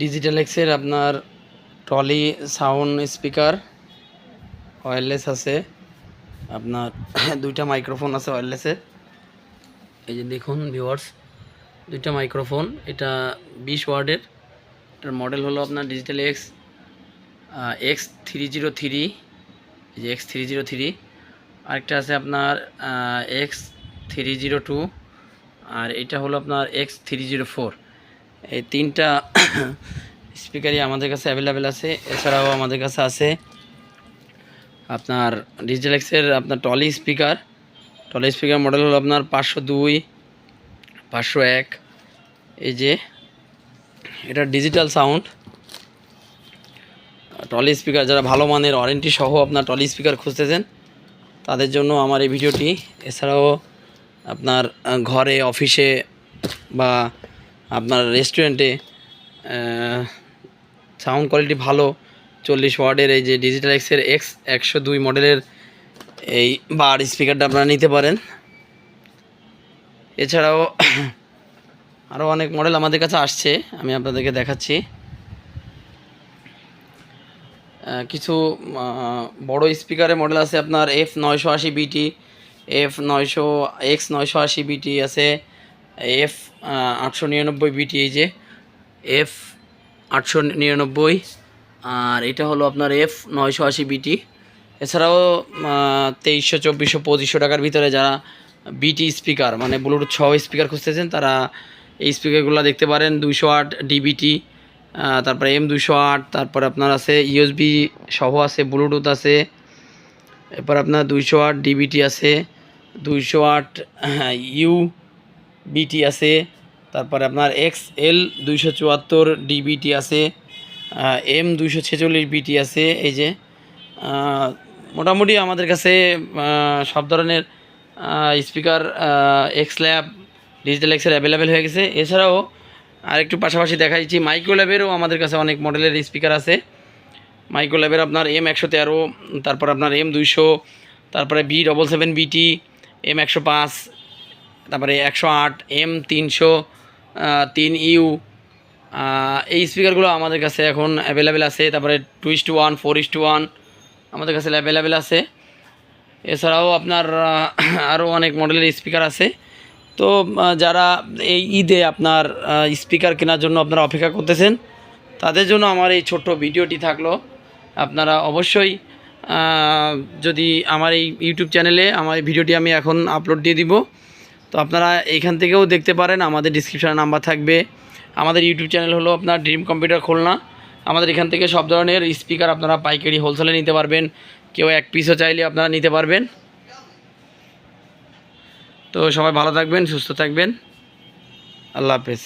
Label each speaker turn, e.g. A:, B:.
A: Digital এক্সের আপনার trolley sound speaker wireless আছে। আপনার দুইটা মাইক্রোফোন আছে ওয়্যারলেসের এই যে দেখুন ভিউয়ার্স দুইটা মাইক্রোফোন এটা বিশ ওয়ার্ডের। এটার মডেল হলো আপনার digital X X three zero three এই যে এক্স থ্রি জিরো থ্রি আরেকটা আছে আপনার এক্স থ্রি জিরো টু আর এটা হলো আপনার এক্স থ্রি জিরো ফোর এই তিনটা স্পিকারই আমাদের কাছে অ্যাভেলেবেল আছে। এছাড়াও আমাদের কাছে আছে আপনার ডিজিটাল এক্সের আপনার trolley speaker. Trolley speaker model হলো আপনার পাঁচশো দুই, পাঁচশো এক। এই যে, এটা ডিজিটাল সাউন্ড টলি স্পিকার, যারা ভালো মানের ওয়ারেন্টি সহ আপনার টলি স্পিকার খুঁজতেছেন, তাদের জন্য আমার এই ভিডিওটি। এছাড়াও আপনার ঘরে, অফিসে বা আপনার রেস্টুরেন্টে সাউন্ড কোয়ালিটি ভালো, চল্লিশ ওয়ার্ডের এই যে ডিজিটাল এক্সের এক্স একশো দুই মডেলের এই বার স্পিকারটা আপনারা নিতে পারেন। এছাড়াও আরও অনেক মডেল আমাদের কাছে আসছে, আমি আপনাদেরকে দেখাচ্ছি। কিছু বড় স্পিকারের মডেল আছে আপনার এফ নয়শো আশি বিটি এফ নয়শো এক্স নয়শো আশি বিটি আছে। এফ আটশো নিরানব্বই বিটি এই এফ, আটশো নিরানব্বই, আর এটা হলো আপনার এফ, নয়শো আশি বিটি এছাড়াও তেইশশো, চব্বিশশো, পঁচিশশো টাকার ভিতরে যারা বিটি স্পিকার মানে ব্লুটুথ সহ স্পিকার খুঁজতেছেন, তারা এই স্পিকারগুলো দেখতে পারেন, দুইশো আট ডিবিটি তারপরে এম দুশো আট, তারপর আপনার আছে ইউএসবি সহ আছে ব্লুটুথ আছে, এরপর আপনার দুইশো আট ডিবিটি আছে, দুইশো আট ইউ বিটি আছে, তারপরে আপনার এক্স এল দুইশো চুয়াত্তর ডিবিটি আছে এম দুইশো ছেচল্লিশ বিটি আছে, এই যে মোটামুটি আমাদের কাছে সব ধরনের স্পিকার এক্স ল্যাব ডিজিটাল এক্সের অ্যাভেলেবেল হয়ে গেছে। এছাড়াও আরেকটু পাশাপাশি দেখা যাচ্ছি মাইক্রো ল্যাবেরও আমাদের কাছে অনেক মডেলের স্পিকার আছে। মাইক্রো ল্যাবের আপনার এম একশো তেরো, তারপর আপনার এম দুইশো, তারপরে B double seven BT M একশো পাঁচ তারপরে একশো আট, এম তিনশো তিন ইউ এই স্পিকারগুলো আমাদের কাছে এখন অ্যাভেলেবেল আছে। তারপরে two is two one four is two one আমাদের কাছে অ্যাভেলেবেল আছে। এছাড়াও আপনার আরও অনেক মডেলের স্পিকার আছে। তো যারা এই ঈদে আপনার স্পিকার কেনার জন্য আপনারা অপেক্ষা করতেছেন, তাদের জন্য আমার এই ছোট্ট ভিডিওটি থাকল। আপনারা অবশ্যই যদি আমার এই ইউটিউব চ্যানেলে আমার এই ভিডিওটি আমি এখন আপলোড দিয়ে দিব। তো আপনারা এইখান থেকেও দেখতে পারেন, আমাদের ডিসক্রিপশানে নাম্বার থাকবে। আমাদের ইউটিউব চ্যানেল হলো আপনার ড্রিম কম্পিউটার খুলনা আমাদের এখান থেকে সব ধরনের স্পিকার আপনারা পাইকারি হোলসেলে নিতে পারবেন। কেউ এক পিসও চাইলে আপনারা নিতে পারবেন। তো সবাই ভালো থাকবেন, সুস্থ থাকবেন। আল্লাহ হাফেজ।